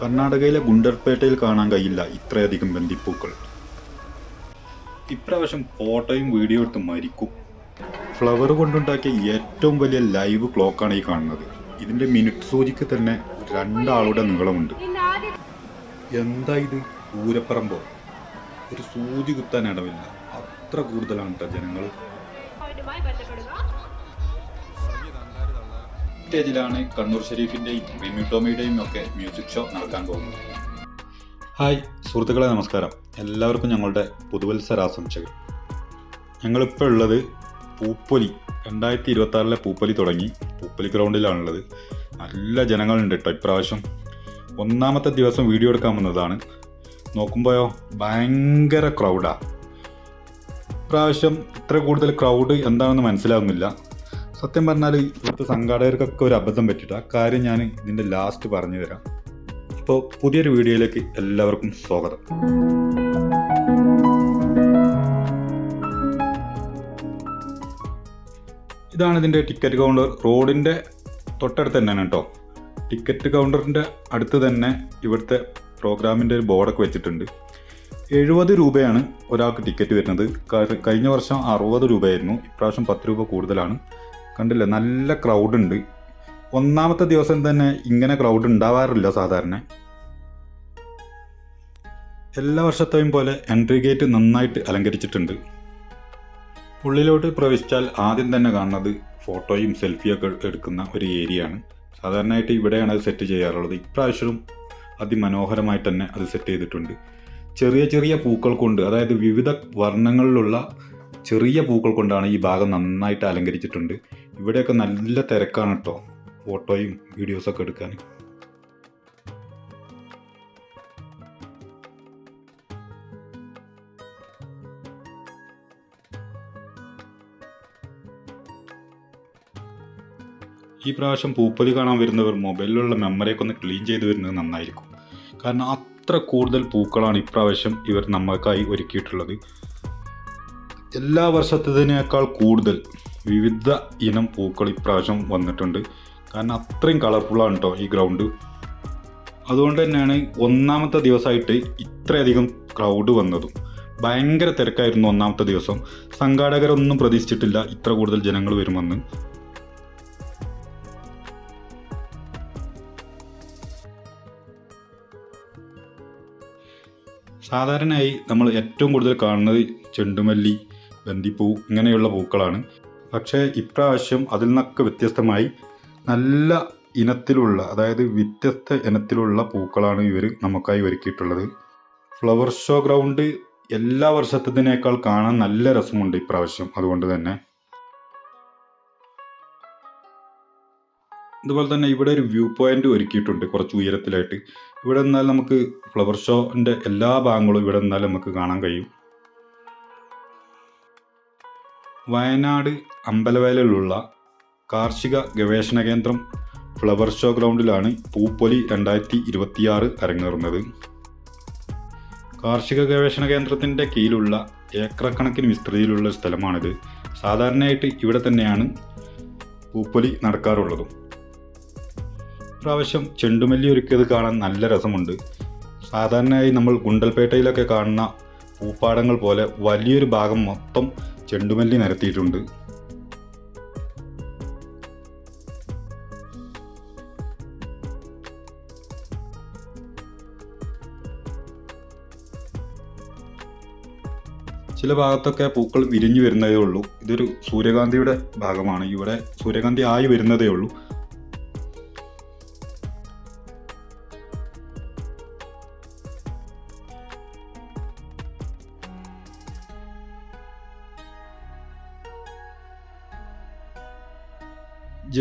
കർണാടകയിലെ ഗുണ്ടർപേട്ടയിൽ കാണാൻ കഴിയില്ല ഇത്രയധികം ബന്ദിപ്പൂക്കൾ. ഇപ്രാവശ്യം ഫോട്ടോയും വീഡിയോ എടുത്ത് മരിക്കും. ഫ്ലവർ കൊണ്ടുണ്ടാക്കിയ ഏറ്റവും വലിയ ലൈവ് ക്ലോക്കാണ് ഈ കാണുന്നത്. ഇതിന്റെ മിനിറ്റ് സൂചിക്ക് തന്നെ രണ്ടാളുടെ നീളമുണ്ട്. എന്താ ഇത്? പൂരപ്പറമ്പോ ഒരു സൂചി കുത്താൻ ഇടമില്ല അത്ര കൂടുതലാണ് കേട്ടോ ജനങ്ങൾ സ്റ്റേജിലാണ് കണ്ണൂർ ഷെരീഫിന്റെയും റിമി ടോമിയുടെയും ഒക്കെ മ്യൂസിക് ഷോ നടക്കാൻ പോകുന്നത്. ഹായ് സുഹൃത്തുക്കളെ നമസ്കാരം. എല്ലാവർക്കും ഞങ്ങളുടെ പുതുവത്സരാശംസകൾ. ഞങ്ങളിപ്പോൾ ഉള്ളത് പൂപ്പൊലി. രണ്ടായിരത്തി ഇരുപത്തി പൂപ്പൊലി തുടങ്ങി പൂപ്പൊലി ഗ്രൗണ്ടിലാണുള്ളത് നല്ല ജനങ്ങളുണ്ട് കേട്ടോ ഇപ്രാവശ്യം. ഒന്നാമത്തെ ദിവസം വീഡിയോ എടുക്കാൻ വന്നതാണ്. നോക്കുമ്പോയോ ഭയങ്കര ക്രൗഡാണ് ഇപ്രാവശ്യം ഇത്ര കൂടുതൽ ക്രൗഡ് എന്താണെന്ന് മനസ്സിലാവുന്നില്ല. സത്യം പറഞ്ഞാൽ ഇവിടുത്തെ സംഘാടകർക്കൊക്കെ ഒരു അബദ്ധം പറ്റിയിട്ട് ആ കാര്യം ഞാൻ ഇതിന്റെ ലാസ്റ്റ് പറഞ്ഞു തരാം. ഇപ്പോൾ പുതിയൊരു വീഡിയോയിലേക്ക് എല്ലാവർക്കും സ്വാഗതം. ഇതാണ് ഇതിന്റെ ടിക്കറ്റ് കൗണ്ടർ റോഡിന്റെ തൊട്ടടുത്ത് തന്നെയാണ് കേട്ടോ. ടിക്കറ്റ് കൗണ്ടറിന്റെ അടുത്ത് തന്നെ ഇവിടുത്തെ പ്രോഗ്രാമിന്റെ ഒരു ബോർഡൊക്കെ വെച്ചിട്ടുണ്ട്. എഴുപത് രൂപയാണ് ഒരാൾക്ക് ടിക്കറ്റ് വരുന്നത്. കഴിഞ്ഞ വർഷം അറുപത് രൂപയായിരുന്നു. ഇപ്രാവശ്യം പത്ത് രൂപ കൂടുതലാണ്. കണ്ടില്ലേ? നല്ല ക്രൗഡ് ഉണ്ട്. ഒന്നാമത്തെ ദിവസം തന്നെ ഇങ്ങനെ ക്രൗഡ് ഉണ്ടാവാറില്ല സാധാരണ. എല്ലാ വർഷത്തെയും പോലെ എൻട്രി ഗേറ്റ് നന്നായിട്ട് അലങ്കരിച്ചിട്ടുണ്ട്. ഉള്ളിലോട്ട് പ്രവേശിച്ചാൽ ആദ്യം തന്നെ കാണുന്നത് ഫോട്ടോയും സെൽഫിയൊക്കെ എടുക്കുന്ന ഒരു ഏരിയ ആണ്. സാധാരണയായിട്ട് ഇവിടെയാണ് അത് സെറ്റ് ചെയ്യാറുള്ളത്. ഇപ്രാവശ്യവും അതിമനോഹരമായിട്ട് തന്നെ അത് സെറ്റ് ചെയ്തിട്ടുണ്ട്. ചെറിയ ചെറിയ പൂക്കൾ കൊണ്ട് അതായത് വിവിധ വർണങ്ങളിലുള്ള ചെറിയ പൂക്കൾ കൊണ്ടാണ് ഈ ഭാഗം നന്നായിട്ട് അലങ്കരിച്ചിട്ടുണ്ട്. ഇവിടെയൊക്കെ നല്ല തിരക്കാണ് കേട്ടോ ഫോട്ടോയും വീഡിയോസൊക്കെ എടുക്കാൻ. ഈ പ്രാവശ്യം പൂപ്പലി കാണാൻ വരുന്നവർ മൊബൈലിലുള്ള മെമ്മറിയൊക്കെ ഒന്ന് ക്ലീൻ ചെയ്ത് വരുന്നത് നന്നായിരിക്കും. കാരണം അത്ര കൂടുതൽ പൂക്കളാണ് ഇപ്രാവശ്യം ഇവർ നമ്മൾക്കായി ഒരുക്കിയിട്ടുള്ളത്. എല്ലാ വർഷത്തേതിനേക്കാൾ കൂടുതൽ വിവിധ ഇനം പൂക്കൾ ഇപ്രാവശ്യം വന്നിട്ടുണ്ട്. കാരണം അത്രയും കളർഫുള്ളാണ് കേട്ടോ ഈ ഗ്രൗണ്ട് അതുകൊണ്ട് തന്നെയാണ് ഒന്നാമത്തെ ദിവസമായിട്ട് ഇത്രയധികം ക്രൗഡ് വന്നതും. ഭയങ്കര തിരക്കായിരുന്നു ഒന്നാമത്തെ ദിവസം. സംഘാടകരൊന്നും പ്രതീക്ഷിച്ചിട്ടില്ല ഇത്ര കൂടുതൽ ജനങ്ങൾ വരുമെന്ന്. സാധാരണയായി നമ്മൾ ഏറ്റവും കൂടുതൽ കാണുന്നത് ചെണ്ടുമല്ലി ബന്ദിപ്പൂ ഇങ്ങനെയുള്ള പൂക്കളാണ്. പക്ഷേ ഇപ്രാവശ്യം അതിൽ നിന്നൊക്കെ വ്യത്യസ്തമായി നല്ല ഇനത്തിലുള്ള അതായത് വ്യത്യസ്ത ഇനത്തിലുള്ള പൂക്കളാണ് ഇവർ നമുക്കായി ഒരുക്കിയിട്ടുള്ളത്. ഫ്ലവർ ഷോ ഗ്രൗണ്ട് എല്ലാ വർഷത്തതിനേക്കാൾ കാണാൻ നല്ല രസമുണ്ട് ഇപ്രാവശ്യം. അതുകൊണ്ട് തന്നെ. അതുപോലെ തന്നെ ഇവിടെ ഒരു വ്യൂ പോയിന്റ് ഒരുക്കിയിട്ടുണ്ട് കുറച്ച് ഉയരത്തിലായിട്ട്. ഇവിടെ നിന്നാൽ നമുക്ക് ഫ്ലവർ ഷോന്റെ എല്ലാ ഭാഗങ്ങളും ഇവിടെ നിന്നാൽ നമുക്ക് കാണാൻ കഴിയും. വയനാട് അമ്പലവയലിലുള്ള കാർഷിക ഗവേഷണ കേന്ദ്രം ഫ്ലവർ ഷോ ഗ്രൗണ്ടിലാണ് പൂപ്പൊലി രണ്ടായിരത്തി ഇരുപത്തിയാറ് അരങ്ങേറുന്നത്. കാർഷിക ഗവേഷണ കേന്ദ്രത്തിന്റെ കീഴിലുള്ള ഏക്കറക്കണക്കിന് വിസ്തൃതിയിലുള്ള സ്ഥലമാണിത്. സാധാരണയായിട്ട് ഇവിടെ തന്നെയാണ് പൂപ്പൊലി നടക്കാറുള്ളതും. പ്രാവശ്യം ചെണ്ടുമല്ലി ഒരുക്കിയത് കാണാൻ നല്ല രസമുണ്ട്. സാധാരണയായി നമ്മൾ ഗുണ്ടൽപേട്ടയിലൊക്കെ കാണുന്ന പൂപ്പാടങ്ങൾ പോലെ വലിയൊരു ഭാഗം മൊത്തം ചെണ്ടുമല്ലി നിരത്തിയിട്ടുണ്ട്. ചില ഭാഗത്തൊക്കെ പൂക്കൾ വിരിഞ്ഞു വരുന്നതേ ഉള്ളൂ. ഇതൊരു സൂര്യകാന്തിയുടെ ഭാഗമാണ്. ഇവിടെ സൂര്യകാന്തി ആയി വരുന്നതേ ഉള്ളൂ.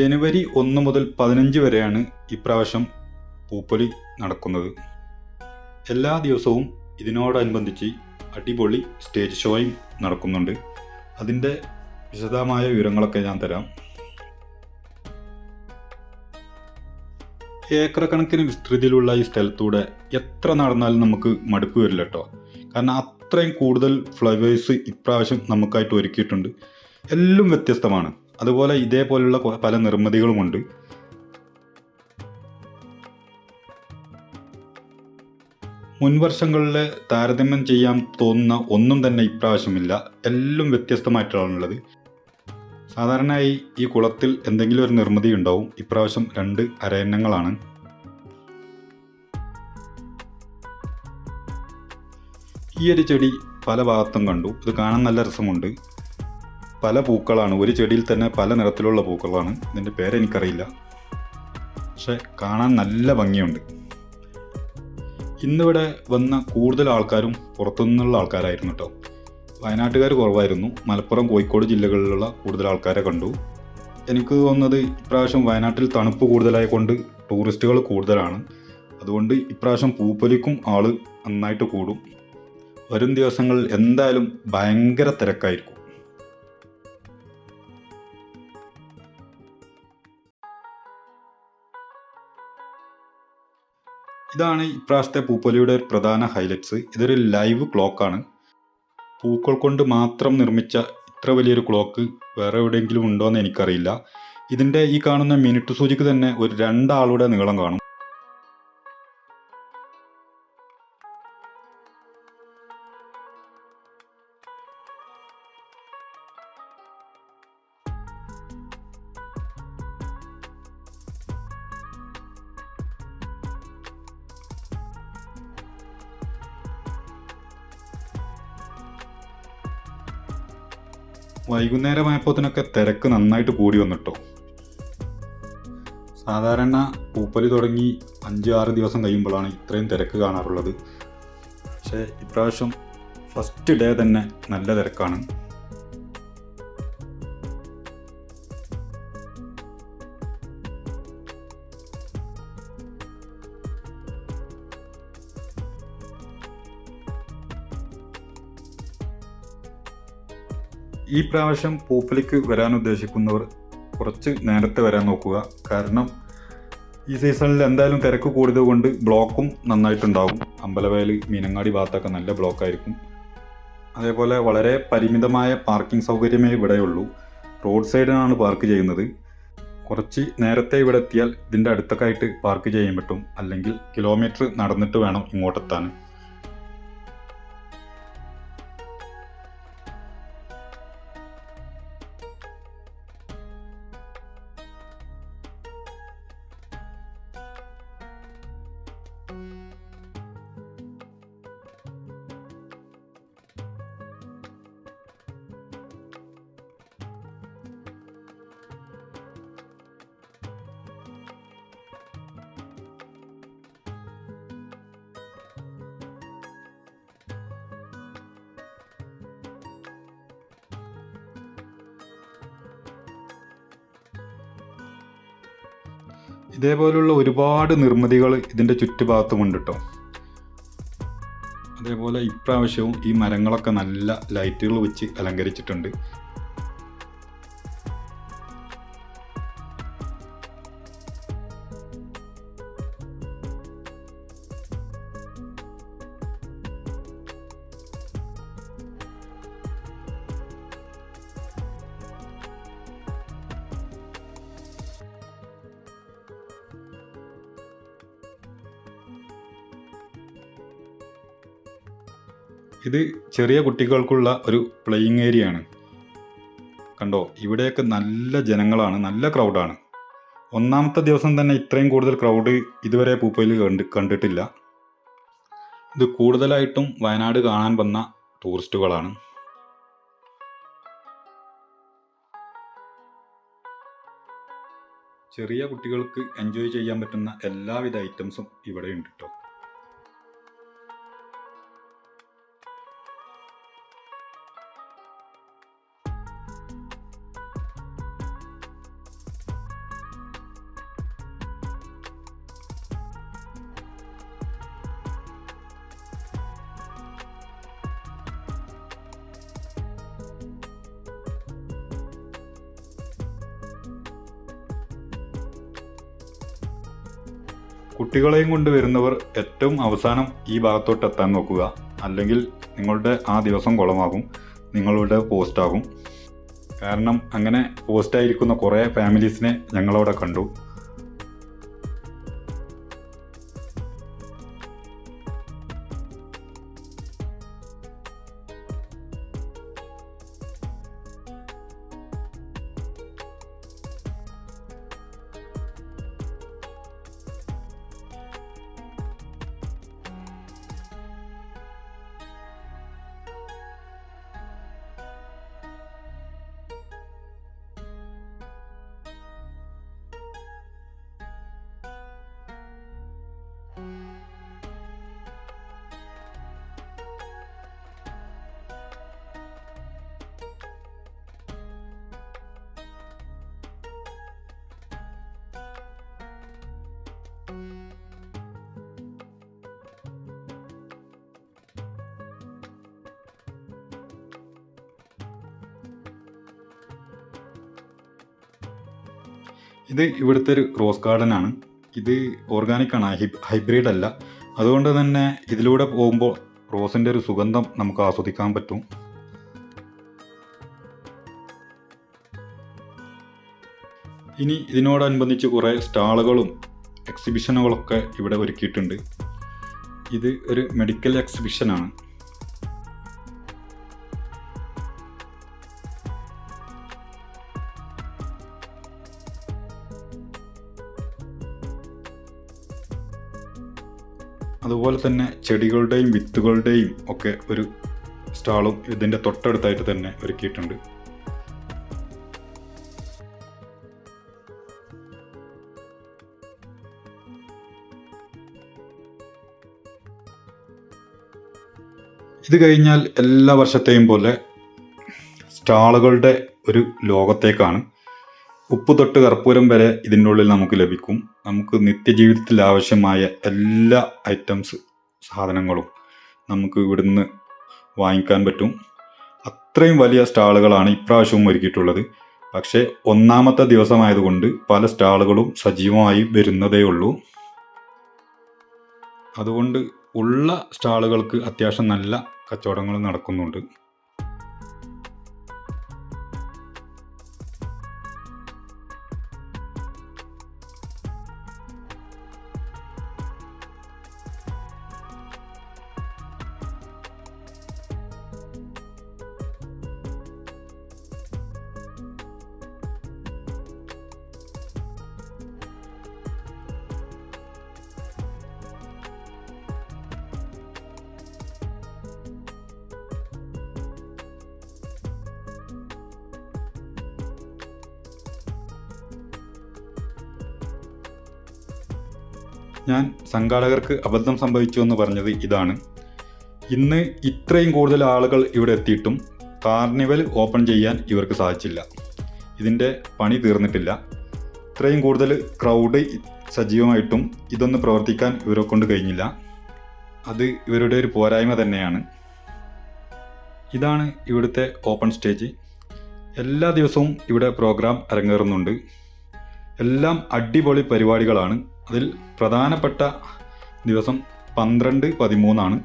ജനുവരി ഒന്ന് മുതൽ പതിനഞ്ച് വരെയാണ് ഇപ്രാവശ്യം പൂപ്പൊലി നടക്കുന്നത്. എല്ലാ ദിവസവും ഇതിനോടനുബന്ധിച്ച് അടിപൊളി സ്റ്റേജ് ഷോയും നടക്കുന്നുണ്ട്. അതിന്റെ വിശദമായ വിവരങ്ങളൊക്കെ ഞാൻ തരാം. ഏക്കറക്കണക്കിന് കണക്കിന് വിസ്തൃതിയിലുള്ള ഈ സ്ഥലത്തൂടെ എത്ര നടന്നാലും നമുക്ക് മടുപ്പ് വരില്ല കേട്ടോ. കാരണം അത്രയും കൂടുതൽ ഫ്ലവേഴ്സ് ഇപ്രാവശ്യം നമുക്കായിട്ട് ഒരുക്കിയിട്ടുണ്ട്. എല്ലാം വ്യത്യസ്തമാണ്. അതുപോലെ ഇതേപോലുള്ള പല നിർമ്മിതികളുമുണ്ട്. മുൻവർഷങ്ങളിൽ താരതമ്യം ചെയ്യാൻ തോന്നുന്ന ഒന്നും തന്നെ ഇപ്രാവശ്യമില്ല. എല്ലാം വ്യത്യസ്തമായിട്ടാണുള്ളത് സാധാരണയായി ഈ കുളത്തിൽ എന്തെങ്കിലും ഒരു നിർമ്മിതി ഉണ്ടാവും. ഇപ്രാവശ്യം രണ്ട് അരയന്നങ്ങളാണ്. ഈ ഒരു ചെടി പല ഭാഗത്തും കണ്ടു. ഇത് കാണാൻ നല്ല രസമുണ്ട്. പല പൂക്കളാണ്. ഒരു ചെടിയിൽ തന്നെ പല നിറത്തിലുള്ള പൂക്കളാണ്. ഇതിന്റെ പേരെനിക്കറിയില്ല പക്ഷെ കാണാൻ നല്ല ഭംഗിയുണ്ട്. ഇന്നിവിടെ വന്ന കൂടുതൽ ആൾക്കാരും പുറത്തുനിന്നുള്ള ആൾക്കാരായിരുന്നു കേട്ടോ. വയനാട്ടുകാർ കുറവായിരുന്നു. മലപ്പുറം കോഴിക്കോട് ജില്ലകളിലുള്ള കൂടുതൽ ആൾക്കാരെ കണ്ടു. എനിക്ക് തോന്നുന്നത് ഇപ്രാവശ്യം വയനാട്ടിൽ തണുപ്പ് കൂടുതലായ കൊണ്ട് ടൂറിസ്റ്റുകൾ കൂടുതലാണ്. അതുകൊണ്ട് ഇപ്രാവശ്യം പൂപ്പൊലിക്കും ആൾ നന്നായിട്ട് കൂടും. വരും ദിവസങ്ങളിൽ എന്തായാലും ഭയങ്കര തിരക്കായിരിക്കും. ഇതാണ് ഇപ്രാവശ്യത്തെ പൂപ്പൊലിയുടെ ഒരു പ്രധാന ഹൈലൈറ്റ്സ് ഇതൊരു ലൈവ് ക്ലോക്കാണ് പൂക്കൾ കൊണ്ട് മാത്രം നിർമ്മിച്ച ഇത്ര വലിയൊരു ക്ലോക്ക് വേറെ എവിടെയെങ്കിലും ഉണ്ടോ എന്ന് എനിക്കറിയില്ല. ഇതിന്റെ ഈ കാണുന്ന മിനിറ്റ് സൂചിക്ക് തന്നെ ഒരു രണ്ടാളുടെ നീളം കാണും. വൈകുന്നേരമായപ്പോഴത്തേനൊക്കെ തിരക്ക് നന്നായിട്ട് കൂടി വന്നിട്ടോ. സാധാരണ പൂപ്പലി തുടങ്ങി അഞ്ച് ആറ് ദിവസം കഴിയുമ്പോഴാണ് ഇത്രയും തിരക്ക് കാണാറുള്ളത്. പക്ഷേ ഇപ്രാവശ്യം ഫസ്റ്റ് ഡേ തന്നെ നല്ല തിരക്കാണ്. ഈ പ്രാവശ്യം പൂപ്പലിക്ക് വരാൻ ഉദ്ദേശിക്കുന്നവർ കുറച്ച് നേരത്തെ വരാൻ നോക്കുക. കാരണം ഈ സീസണിൽ എന്തായാലും തിരക്ക് കൂടിയത് കൊണ്ട് ബ്ലോക്കും നന്നായിട്ടുണ്ടാവും. അമ്പലവയൽ മീനങ്ങാടി ഭാഗത്തൊക്കെ നല്ല ബ്ലോക്കായിരിക്കും. അതേപോലെ വളരെ പരിമിതമായ പാർക്കിംഗ് സൗകര്യമേ ഇവിടെയുള്ളൂ റോഡ് സൈഡിനാണ് പാർക്ക് ചെയ്യുന്നത്. കുറച്ച് നേരത്തെ ഇവിടെ എത്തിയാൽ ഇതിന്റെ അടുത്തൊക്കെ ആയിട്ട് പാർക്ക് ചെയ്യാൻ പറ്റും. അല്ലെങ്കിൽ കിലോമീറ്റർ നടന്നിട്ട് വേണം ഇങ്ങോട്ടെത്താൻ. ഇതേപോലുള്ള ഒരുപാട് നിർമ്മിതികൾ ഇതിന്റെ ചുറ്റുഭാഗത്തുമുണ്ട് കേട്ടോ അതേപോലെ ഇപ്രാവശ്യവും ഈ മരങ്ങളൊക്കെ നല്ല ലൈറ്റുകൾ വെച്ച് അലങ്കരിച്ചിട്ടുണ്ട്. ഇത് ചെറിയ കുട്ടികൾക്കുള്ള ഒരു പ്ലേയിങ് ഏരിയ ആണ്. കണ്ടോ? ഇവിടെയൊക്കെ നല്ല ജനങ്ങളാണ് നല്ല ക്രൗഡാണ് ഒന്നാമത്തെ ദിവസം തന്നെ ഇത്രയും കൂടുതൽ ക്രൗഡ് ഇതുവരെ പൂപ്പയിൽ കണ്ട് കണ്ടിട്ടില്ല. ഇത് കൂടുതലായിട്ടും വയനാട് കാണാൻ വന്ന ടൂറിസ്റ്റുകളാണ് ചെറിയ കുട്ടികൾക്ക് എൻജോയ് ചെയ്യാൻ പറ്റുന്ന എല്ലാവിധ ഐറ്റംസും ഇവിടെ ഉണ്ട് കേട്ടോ കുട്ടികളെയും കൊണ്ട് വരുന്നവർ ഏറ്റവും അവസാനം ഈ ഭാഗത്തോട്ട് എത്താൻ നോക്കുക. അല്ലെങ്കിൽ നിങ്ങളുടെ ആ ദിവസം കുളമാകും. നിങ്ങളുടെ പോസ്റ്റാകും. കാരണം അങ്ങനെ പോസ്റ്റായിരിക്കുന്ന കുറേ ഫാമിലീസിനെ ഞങ്ങളവിടെ കണ്ടു. ഇത് ഇവിടുത്തെ ഒരു റോസ് ഗാർഡൻ ആണ്. ഇത് ഓർഗാനിക് ആണ് ഹൈ ഹൈബ്രിഡ് അല്ല. അതുകൊണ്ട് തന്നെ ഇതിലൂടെ പോകുമ്പോൾ റോസിന്റെ ഒരു സുഗന്ധം നമുക്ക് ആസ്വദിക്കാൻ പറ്റും. ഇനി ഇതിനോടനുബന്ധിച്ച് കുറേ സ്റ്റാളുകളും എക്സിബിഷനുകളൊക്കെ ഇവിടെ ഒരുക്കിയിട്ടുണ്ട്. ഇത് ഒരു മെഡിക്കൽ എക്സിബിഷനാണ് അതുപോലെ തന്നെ ചെടികളുടെയും വിത്തുകളുടെയും ഒക്കെ ഒരു സ്റ്റാളും ഇതിന്റെ തൊട്ടടുത്തായിട്ട് തന്നെ ഒരുക്കിയിട്ടുണ്ട്. ഇത് കഴിഞ്ഞാൽ എല്ലാ വർഷത്തെയും പോലെ സ്റ്റാളുകളുടെ ഒരു ലോകത്തേക്കാണ്. ഉപ്പ് തൊട്ട് കർപ്പൂരം വരെ ഇതിനുള്ളിൽ നമുക്ക് ലഭിക്കും. നമുക്ക് നിത്യജീവിതത്തിൽ ആവശ്യമായ എല്ലാ ഐറ്റംസ് സാധനങ്ങളും നമുക്ക് ഇവിടുന്ന് വാങ്ങിക്കാൻ പറ്റും. അത്രയും വലിയ സ്റ്റാളുകളാണ് ഇപ്രാവശ്യവും ഒരുക്കിയിട്ടുള്ളത്. പക്ഷേ ഒന്നാമത്തെ ദിവസമായതുകൊണ്ട് പല സ്റ്റാളുകളും സജീവമായി വരുന്നതേ ഉള്ളൂ. അതുകൊണ്ട് ഉള്ള സ്റ്റാളുകൾക്ക് അത്യാവശ്യം നല്ല കച്ചവടങ്ങൾ നടക്കുന്നുണ്ട്. ഞാൻ സംഘാടകർക്ക് അബദ്ധം സംഭവിച്ചു എന്ന് പറഞ്ഞത് ഇതാണ്. ഇന്ന് ഇത്രയും കൂടുതൽ ആളുകൾ ഇവിടെ എത്തിയിട്ടും കാർണിവൽ ഓപ്പൺ ചെയ്യാൻ ഇവർക്ക് സാധിച്ചില്ല. ഇതിന്റെ പണി തീർന്നിട്ടില്ല. ഇത്രയും കൂടുതൽ ക്രൗഡ് സജീവമായിട്ടും ഇതൊന്ന് പ്രവർത്തിക്കാൻ ഇവരെ കൊണ്ട് കഴിഞ്ഞില്ല. അത് ഇവരുടെ ഒരു പോരായ്മ തന്നെയാണ്. ഇതാണ് ഇവിടുത്തെ ഓപ്പൺ സ്റ്റേജ്. എല്ലാ ദിവസവും ഇവിടെ പ്രോഗ്രാം അരങ്ങേറുന്നുണ്ട്. എല്ലാം അടിപൊളി പരിപാടികളാണ്. അതിൽ പ്രധാനപ്പെട്ട ദിവസം പന്ത്രണ്ട് പതിമൂന്നാണ്.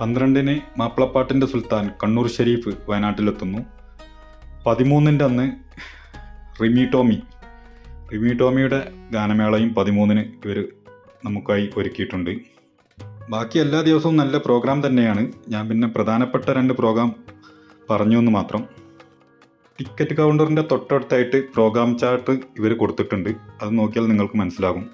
പന്ത്രണ്ടിന് മാപ്പിളപ്പാട്ടിന്റെ സുൽത്താൻ കണ്ണൂർ ഷെരീഫ് വയനാട്ടിലെത്തുന്നു. പതിമൂന്നിന്റെ അന്ന് റിമി ടോമി. റിമി ടോമിയുടെ ഗാനമേളയും പതിമൂന്നിന് ഇവർ നമുക്കായി ഒരുക്കിയിട്ടുണ്ട്. ബാക്കി എല്ലാ ദിവസവും നല്ല പ്രോഗ്രാം തന്നെയാണ്. ഞാൻ പിന്നെ പ്രധാനപ്പെട്ട രണ്ട് പ്രോഗ്രാം പറഞ്ഞു എന്ന് മാത്രം. ടിക്കറ്റ് കൗണ്ടറിന്റെ തൊട്ടടുത്തായിട്ട് പ്രോഗ്രാം ചാർട്ട് ഇവർ കൊടുത്തിട്ടുണ്ട്. അത് നോക്കിയാൽ നിങ്ങൾക്ക് മനസ്സിലാകും.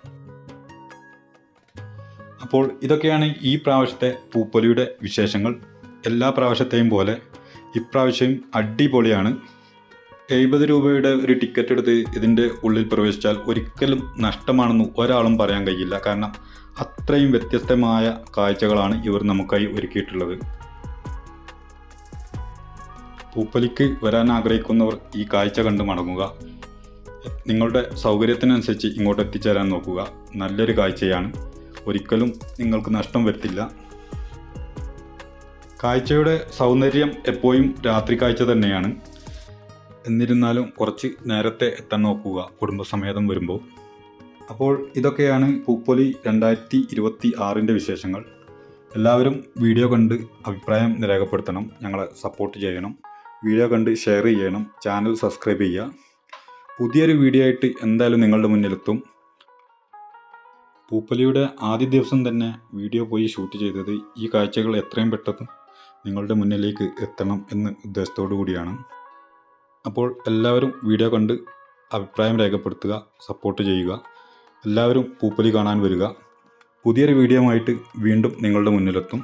അപ്പോൾ ഇതൊക്കെയാണ് ഈ പ്രാവശ്യത്തെ പൂപ്പൊലിയുടെ വിശേഷങ്ങൾ. എല്ലാ പ്രാവശ്യത്തെയും പോലെ ഇപ്രാവശ്യം അടിപൊളിയാണ്. എഴുപത് രൂപയുടെ ഒരു ടിക്കറ്റ് എടുത്ത് ഇതിന്റെ ഉള്ളിൽ പ്രവേശിച്ചാൽ ഒരിക്കലും നഷ്ടമാണെന്ന് ഒരാളും പറയാൻ കഴിയില്ല. കാരണം അത്രയും വ്യത്യസ്തമായ കാഴ്ചകളാണ് ഇവർ നമുക്കായി ഒരുക്കിയിട്ടുള്ളത്. പൂപ്പലിക്ക് വരാൻ ആഗ്രഹിക്കുന്നവർ ഈ കാഴ്ച കണ്ട് മടങ്ങുക. നിങ്ങളുടെ സൗകര്യത്തിനനുസരിച്ച് ഇങ്ങോട്ട് എത്തിച്ചേരാൻ നോക്കുക. നല്ലൊരു കാഴ്ചയാണ്. ഒരിക്കലും നിങ്ങൾക്ക് നഷ്ടം വരുത്തില്ല. കാഴ്ചയുടെ സൗന്ദര്യം എപ്പോഴും രാത്രി കാഴ്ച തന്നെയാണ്. എന്നിരുന്നാലും കുറച്ച് നേരത്തെ എത്താൻ നോക്കുക. കുടുംബസമേതം വരുമ്പോൾ. അപ്പോൾ ഇതൊക്കെയാണ് പൂപ്പൊലി രണ്ടായിരത്തി ഇരുപത്തി ആറിന്റെ വിശേഷങ്ങൾ. എല്ലാവരും വീഡിയോ കണ്ട് അഭിപ്രായം രേഖപ്പെടുത്തണം ഞങ്ങളെ സപ്പോർട്ട് ചെയ്യണം. വീഡിയോ കണ്ട് ഷെയർ ചെയ്യണം. ചാനൽ സബ്സ്ക്രൈബ് ചെയ്യുക. പുതിയൊരു വീഡിയോ ആയിട്ട് എന്തായാലും നിങ്ങളുടെ മുന്നിലെത്തും. പൂപ്പലിയുടെ ആദ്യ ദിവസം തന്നെ വീഡിയോ പോയി ഷൂട്ട് ചെയ്തത് ഈ കാഴ്ചകൾ എത്രയും പെട്ടെന്ന് നിങ്ങളുടെ മുന്നിലേക്ക് എത്തണം എന്ന ഉദ്ദേശത്തോടു കൂടിയാണ്. അപ്പോൾ എല്ലാവരും വീഡിയോ കണ്ട് അഭിപ്രായം രേഖപ്പെടുത്തുക സപ്പോർട്ട് ചെയ്യുക. എല്ലാവരും പൂപ്പലി കാണാൻ വരിക. പുതിയൊരു വീഡിയോ ആയിട്ട് വീണ്ടും നിങ്ങളുടെ മുന്നിലെത്തും.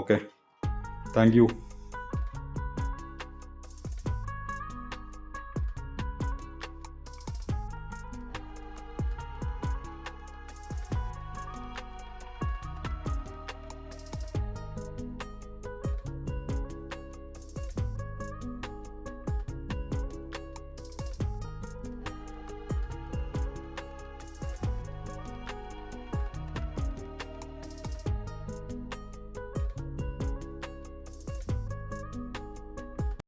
Okay thank